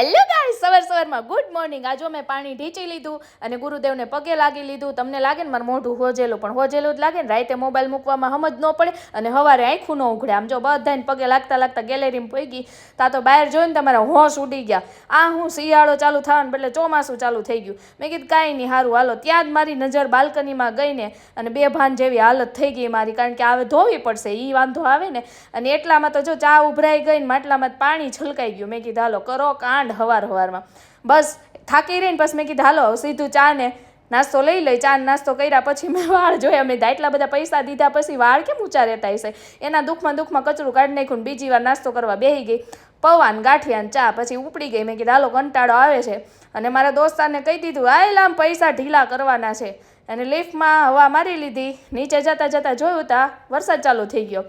Hello guys સવાર સવારમાં good morning આજો મેં પાણી ઢીંચી લીધું અને ગુરુદેવને પગે લાગી લીધું. તમને લાગે ને મારું મોઢું હોજેલું, પણ હોજેલું જ લાગે ને? રાતે મોબાઈલ મૂકવામાં સમજ ન પડે અને સવારે આંખું ન ઉઘડે. આમ જો બધાને પગે લાગતા લાગતા ગેલેરીમાં પહોંચી તા તો બહાર જોઈને તમારા હોશ ઉડી ગયા. આ હું શિયાળો ચાલુ થવાનું એટલે ચોમાસું ચાલુ થઈ ગયું. મેં કીધું કાંઈ નહીં સારું હાલો. ત્યાં જ મારી નજર બાલ્કનીમાં ગઈને અને બે ભાન જેવી હાલત થઈ ગઈ મારી, કારણ કે હવે ધોવી પડશે એ વાંધો આવે ને? અને એટલામાં તો જો ચા ઉભરાઈ ગઈ ને માટલામાં પાણી છલકાઈ ગયું. મેં કીધું, હાલો, કરો કાંડ હવાર. હવારમાં બસ થાકી રહીને પછી મેં કીધું, હાલો સીધું ચા ને નાસ્તો લઈ લઈ ચા નાસ્તો કર્યા પછી મેં વાળ જોયા મેં એટલા બધા પૈસા દીધા પછી વાળ કેમ ઊંચા રહેતા હશે? એના દુઃખમાં દુઃખમાં કચરું કાઢી નાખ્યું બીજી વાર નાસ્તો કરવા બેહી ગઈ. પૌવાન, ગાંઠિયા ને ચા, પછી ઉપડી ગઈ. મેં કીધું, હાલો, કંટાળો આવે છે. અને મારા દોસ્તારને કહી દીધું આય લામ પૈસા ઢીલા કરવાના છે. અને લિફ્ટમાં હવા મારી લીધી. નીચે જતાં જતાં જોયું તા, વરસાદ ચાલુ થઈ ગયો.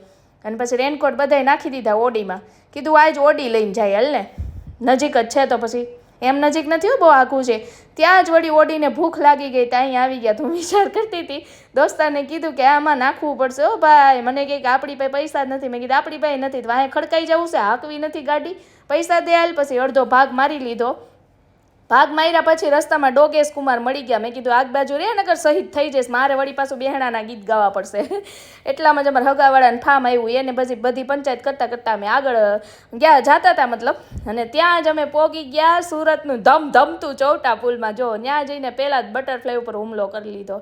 અને પછી રેનકોટ બધાય નાખી દીધા ઓડીમાં. કીધું, આજ ઓડી લઈને જાય, હાલ ને. નજીક જ છે તો પછી એમ નજીક નથી હો, બહુ આઘું છે. ત્યાં જ વળી ઓડીને ભૂખ લાગી ગઈ, ત્યાં આવી ગયા. તો વિચાર કરતી હતી, દોસ્તાને કીધું કે આમાં નાખવું પડશે. હો ભાઈ, મને કંઈક આપણી પાસે પૈસા જ નથી. મેં કીધું, આપણી પાસે નથી. તો વાંહે ખડકાઈ જવું છે, હાંકવી નથી ગાડી. પૈસા દે હાલ પછી અડધો ભાગ મારી લીધો. ભાગ માર્યા પછી રસ્તામાં ડોગેશ કુમાર મળી ગયા. મેં કીધું, આગ બાજુ રે નગર શહીદ થઈ જઈશ. મારે વળી પાછું બેહણાના ગીત ગાવા પડશે. એટલામાં જ અમારે હગાવાળાને ફામ આવ્યું. એને પછી બધી પંચાયત કરતાં કરતાં અમે આગળ ગયા, જતા હતા મતલબ. અને ત્યાં જ અમે પોગી ગયા, સુરતનું ધમ ધમતું ચૌટા પુલમાં. જો, ત્યાં જઈને પહેલાં જ બટરફ્લાય ઉપર હુમલો કરી લીધો.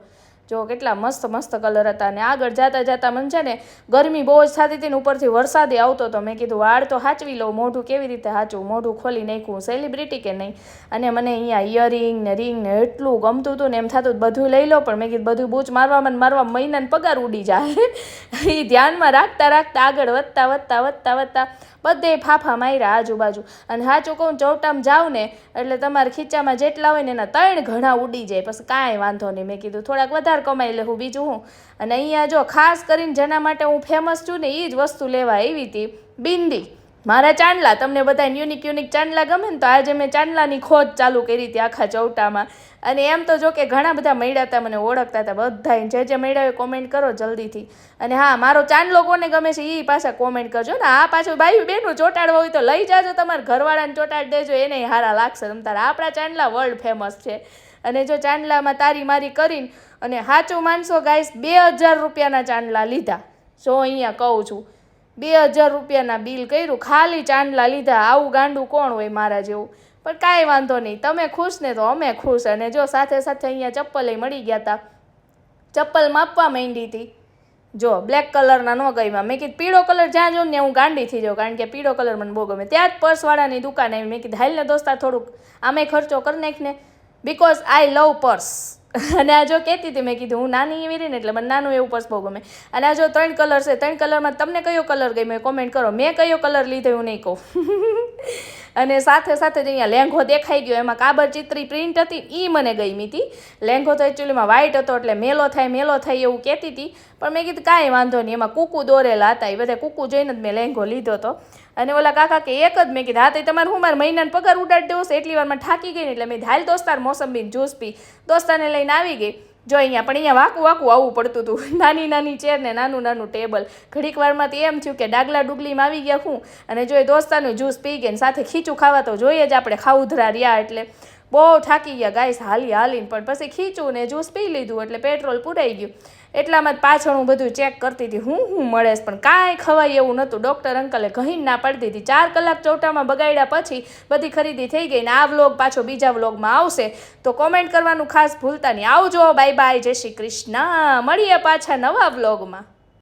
જો કેટલા મસ્ત મસ્ત કલર હતા અને આગળ જતા જતા મને છે ને ગરમી બહુ જ થતી હતી ને ઉપરથી વરસાદે આવતો હતો મેં કીધું, વાળ તો હાચવી લઉં, મોઢું કેવી રીતે હાચવું? મોઢું ખોલી નાખ્યું સેલિબ્રિટી કે નહીં? અને મને અહીંયા ઇયરિંગ ને રિંગ ને એટલું ગમતું હતું ને એમ થતું બધું લઈ લો. પણ મેં કીધું, બધું બૂચ મારવામાં મારવા મહિનાને પગાર ઉડી જાય. એ ધ્યાનમાં રાખતા રાખતા આગળ વધતા વધતા વધતા વધતા બધે ફાફા માર્યા આજુબાજુ. અને હાચું કહું ચૌટામાં જાઉં ને, એટલે તમારા ખીચામાં જેટલા હોય ને એના ત્રણ ઘણા ઉડી જાય. પછી કાંઈ વાંધો નહીં. મેં કીધું, થોડાક વધારે કમાઈ લઉં બીજું હું. અને અહીંયા જો ખાસ કરીને જેના માટે હું ફેમસ છું ને એ જ વસ્તુ લેવા આવી હતી. બિંદી. મારા ચાંદલા, તમને બધા યુનિક યુનિક ચાંદલા ગમે ને તો આજે મેં ચાંદલાની ખોજ ચાલુ કરી હતી આખા ચૌટામાં. અને એમ તો જો કે ઘણા બધા મળ્યા હતા, મને ઓળખતા હતા બધા જે જે મળ્યા હોય કોમેન્ટ કરો જલ્દીથી. અને હા, મારો ચાંદલો કોને ગમે છે એ પાછા કોમેન્ટ કરજો. ને આ પાછું ભાઈ બેનું ચોટાડવા હોય તો લઈ જાજો તમારા ઘરવાળાને ચોટાડ દેજો. એને હારા લાગશે. તમ તારા આપણા ચાંદલા વર્લ્ડ ફેમસ છે. અને જો ચાંદલામાં તારી મારી કરીને અને સાચું માનશો ગાઈસ બે હજાર રૂપિયાના ચાંદલા લીધા. જો અહીંયા કહું છું, બે હજાર રૂપિયાના બિલ કર્યું, ખાલી ચાંદલા લીધા, આવું ગાંડું કોણ હોય મારા જેવું? પણ કાંઈ વાંધો નહીં, તમે ખુશ ને તો અમે ખુશ. અને જો સાથે સાથે અહીંયા ચપ્પલે મળી ગયા હતા ચપ્પલ માપવા માંડી હતી જો બ્લેક કલરના ન ગઈમાં મેં કીધું, પીળો કલર જ્યાં જોઉં ને હું ગાંડી થઈ જાઉં, કારણ કે પીળો કલર મને બહુ ગમે. ત્યાં જ પર્સવાળાની દુકાન આવી. મેં કીધું, હાલ ને દોસ્તા, થોડુંક આમે ખર્ચો કરી નાખ ને બિકોઝ આઈ લવ પર્સ અને આ જો કહેતી હતી, મેં કીધું, હું નાની એવી રહી એટલે મને નાનું એવું પર્સ બહુ ગમે. અને આ જો ત્રણ કલર છે, ત્રણ કલરમાં તમને કયો કલર ગમ્યો કોમેન્ટ કરો. મેં કયો કલર લીધો એવું નહીં કહું. અને સાથે સાથે જ અહીંયા લેંઘો દેખાઈ ગયો, એમાં કાબર ચિત્રી પ્રિન્ટ હતી એ મને ગમી હતી. લેંઘો તો એકચ્યુઅલીમાં વ્હાઈટ હતો એટલે મેલો થાય મેલો થાય એવું કહેતી હતી. પણ મેં કીધું, કાંઈ વાંધો નહીં, એમાં કૂકુ દોરેલા હતા, એ બધા કૂકુ જોઈને જ મેં લેંઘો લીધો હતો. અને ઓલા કાકા કે, એક જ? મેં કીધું, હા, તો તમારે હું મારા મહિનાનો પગાર ઉડાડી દેવો છે? એટલી વારમાં થાકી ગઈ ને એટલે મેં હાલ દોસ્તાર મોસંબીન જ્યુસ પી. દોસ્તારને લઈને આવી ગઈ. જો અહીંયા પણ અહીંયા વાકું વાકું આવવું પડતું હતું. નાની નાની ચેર ને નાનું નાનું ટેબલ ઘડીક વારમાં તો એમ થયું કે ડાગલા ડુગલીમાં આવી ગયા હું. અને જો એ દોસ્તાનું જ્યુસ પી ગયા સાથે ખીચું ખાવા તો જોઈએ જ આપણે ખાઉધરા રહ્યા એટલે. બહુ થાકી ગયા ગાઈસ હાલી હાલીને પણ પછી ખીચું ને જ્યુસ પી લીધું એટલે પેટ્રોલ પૂરાઈ ગયું. એટલામાં જ પાછળ હું બધું ચેક કરતી હતી. હું હું મળે પણ કાંઈ ખવાય એવું નહોતું. ડૉક્ટર અંકલે કહીને ના પાડતી હતી ચાર કલાક ચોટામાં બગાડ્યા પછી બધી ખરીદી થઈ ગઈ ને આ વ્લોગ પાછો બીજા વ્લોગમાં આવશે. તો કોમેન્ટ કરવાનું ખાસ ભૂલતા નહીં. આવજો. બાય બાય જય શ્રી કૃષ્ણ. મળીએ પાછા નવા વ્લોગમાં